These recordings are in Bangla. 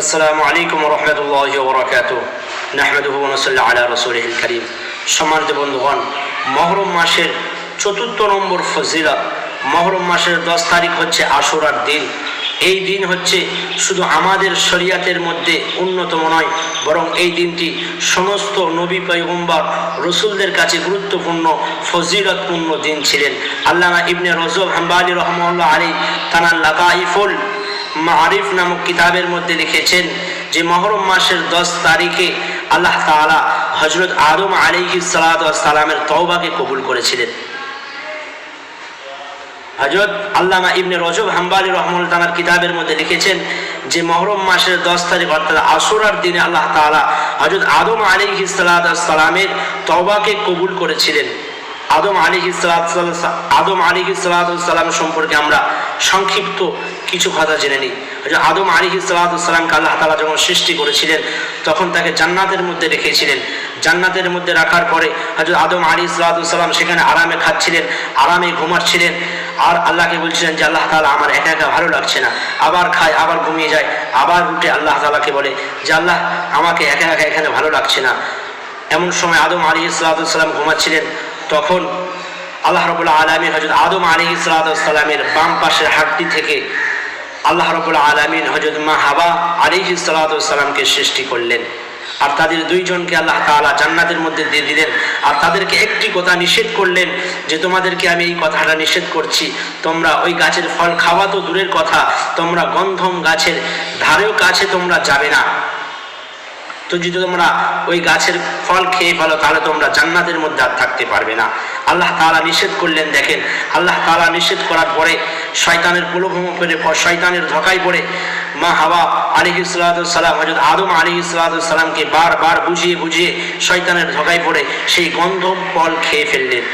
আসসালামু আলাইকুম রহমতুল্লাহ বরকাত নাহমেদুহ নসল্লা আলা রসুল করিম। সম্মানিত বন্ধুগণ, মহরম মাসের চতুর্থ নম্বর ফজিলা মহরম মাসের দশ তারিখ হচ্ছে আশুরার দিন। এই দিন হচ্ছে শুধু আমাদের শরিয়াতের মধ্যে অন্যতম নয়, বরং এই দিনটি সমস্ত নবী পৈগম্বর রসুলদের কাছে গুরুত্বপূর্ণ, ফজিলতপূর্ণ দিন ছিলেন। আল্লামা ইবনে রজব হাম্বালি রহমল্লা আলী তানার লাকাইফুল মারিফ নামক কিতাবের মধ্যে লিখেছেন যে মহরম মাসের দশ তারিখে আল্লাহ তালা হজরত আদম আলিহি সালামের তওবাকে কবুল করেছিলেন। হজরত আল্লামা ইবনে রজব হাম্বালি রহমুল তালার কিতাবের মধ্যে লিখেছেন যে মহরম মাসের দশ তারিখ অর্থাৎ আসুরার দিনে আল্লাহ তালা হজরত আদম আলিহি সালামের তওবাকে কবুল করেছিলেন। আদম আলী আদম আলী সালাম সম্পর্কে আমরা সংক্ষিপ্ত কিছু কথা জেনে নিই। আদম আলী সালামকে আল্লাহ তালা যখন সৃষ্টি করেছিলেন, তখন তাকে জান্নাতের মধ্যে রেখেছিলেন। জান্নাতের মধ্যে রাখার পরে হজরত আদম আলী সালাম সেখানে আরামে খাচ্ছিলেন, আরামে ঘুমাচ্ছিলেন। আর আল্লাহকে বলছিলেন যে, আল্লাহ তালা আমার একা একা ভালো লাগছে না। আবার খায়, আবার ঘুমিয়ে যায়। আবার উঠে আল্লাহ তালাকে বলে যে, আল্লাহ, আমাকে একা একা এখানে ভালো লাগছে না। এমন সময় আদম আলী সালাম ঘুমাচ্ছিলেন। তখন আল্লাহ রবুল্লা আলমী হজরত আদম আলী সালামের বাম পাশের হাড্ডি থেকে আল্লাহ রবুল্লা আলমিন হজরত মা হাবা আলী সালামকে সৃষ্টি করলেন। আর তাদের দুইজনকে আল্লাহ তালা জান্নাতের মধ্যে দিয়ে দিলেন। আর তাদেরকে একটি কথা নিষেধ করলেন যে, তোমাদেরকে আমি এই কথাটা নিষেধ করছি। তোমরা ওই গাছের ফল খাওয়া তো দূরের কথা, তোমরা গন্ধম গাছের ধারেও কাছে তোমরা যাবে না। তো যদি তোমরা ওই গাছের ফল খেয়ে ফেলো, তাহলে তোমরা জান্নাতের মধ্যে আর থাকতে পারবে না। আল্লাহ তালা নিষেধ করলেন, দেখেন, আল্লাহ তালা নিষেধ করার পরে শয়তানের প্রলোভন করে শয়তানের ধকায় পড়ে মা হাওয়া আলী সালাম হজরত আদম আলী সালামকে বারবার বুঝিয়ে বুঝিয়ে শয়তানের ধকায় পড়ে সেই গন্ধম ফল খেয়ে ফেললেন।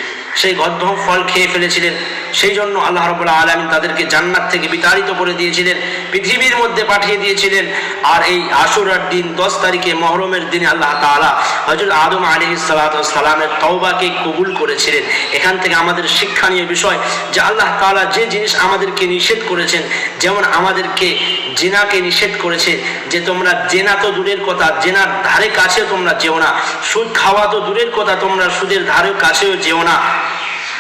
সেই গন্ধম ফল খেয়ে ফেলেছিলেন। সেই জন্য আল্লাহ রবুল্লাহ আলমিন তাদেরকে জান্নাত থেকে বিতাড়িত করে দিয়েছিলেন, পৃথিবীর মধ্যে পাঠিয়ে দিয়েছিলেন। আর এই আশুরার দিন দশ তারিখে মহরমের দিনে আল্লাহ তালা হজরত আদম আলী সালামের তওবাকে কবুল করেছিলেন। এখান থেকে আমাদের শিক্ষণীয় বিষয় যে আল্লাহ তালা যে জিনিস আমাদেরকে নিষেধ করেছেন, যেমন আমাদেরকে জেনাকে নিষেধ করেছে যে তোমরা জেনা তো দূরের কথা, জেনার ধারে কাছেও তোমরা যেও না, সুদ খাওয়া তো দূরের কথা, তোমরা সুদের ধারে কাছেও যেও না।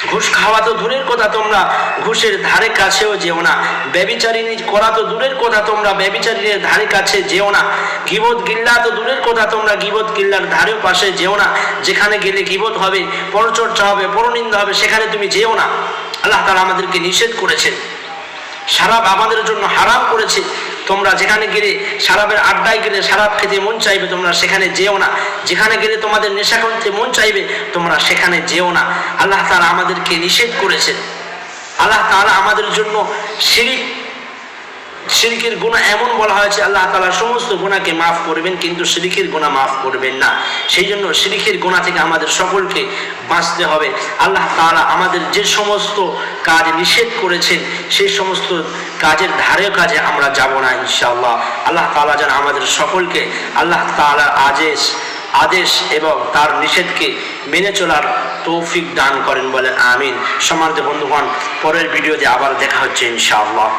ঘুষ খাওয়া তো দূরের কথা তোমরা, ঘুষের ধারে কাছেও যেও না। ব্যবিচারিনী করা তো দূরের কথা তোমরা ব্যবিচারিনীর ধারে কাছে যেও না। গিবত গিল্লা তো দূরের কথা তোমরা, গিবত গিল্লার ধারেও পাশে যেও না। যেখানে গেলে গিবত হবে, পরচর্চা হবে, পরনিন্দা হবে, সেখানে তুমি যেও না। আল্লাহ তালা আমাদেরকে নিষেধ করেছেন। সারাপ আমাদের জন্য হারাম করেছে। তোমরা যেখানে গেলে সারাবের আড্ডায় গেলে সারাব খেতে মন চাইবে, তোমরা সেখানে যেও না। যেখানে গেলে তোমাদের নেশা করতে মন চাইবে, তোমরা সেখানে যেও না। আল্লাহ তারা আমাদেরকে নিষেধ করেছেন। আল্লাহ তারা আমাদের জন্য শিরিক শিরিকের গুণা এমন বলা হয়েছে, আল্লাহ তালা সমস্ত গুণাকে মাফ করবেন, কিন্তু শিরিকের গুণা মাফ করবেন না। সেই জন্য শিরিকের গুণা থেকে আমাদের সকলকে বাঁচতে হবে। আল্লাহ তালা আমাদের যে সমস্ত কাজ নিষেধ করেছেন সেই সমস্ত কাজের ধারে কাজে আমরা যাব না, ইনশাআল্লাহ। আল্লাহ তালা যেন আমাদের সকলকে আল্লাহ তালার আদেশ আদেশ এবং তার নিষেধকে মেনে চলার তৌফিক দান করেন বলেন আমিন। সম্মানিত বন্ধুগণ, পরের ভিডিওতে আবার দেখা হচ্ছে, ইনশাআল্লাহ।